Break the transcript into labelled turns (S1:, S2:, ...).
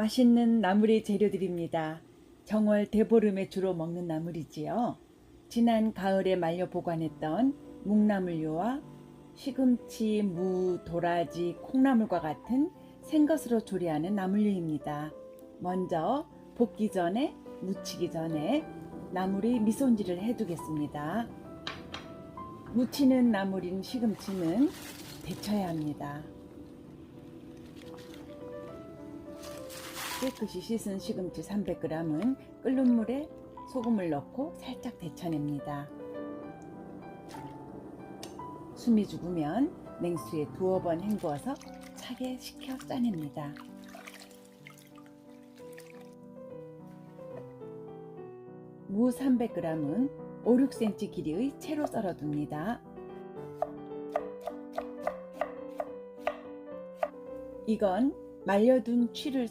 S1: 맛있는 나물의 재료들입니다. 정월 대보름에 주로 먹는 나물이지요. 지난 가을에 말려 보관했던 묵나물류와 시금치, 무, 도라지, 콩나물과 같은 생것으로 조리하는 나물류입니다. 먼저 볶기 전에 무치기 전에 나물의 미손질을 해두겠습니다. 무치는 나물인 시금치는 데쳐야 합니다. 깨끗이 씻은 시금치 300g은 끓는 물에 소금을 넣고 살짝 데쳐냅니다. 숨이 죽으면 냉수에 두어 번 헹구어서 차게 식혀 짜냅니다. 무 300g은 5, 6cm 길이의 채로 썰어둡니다. 이건 말려둔 취를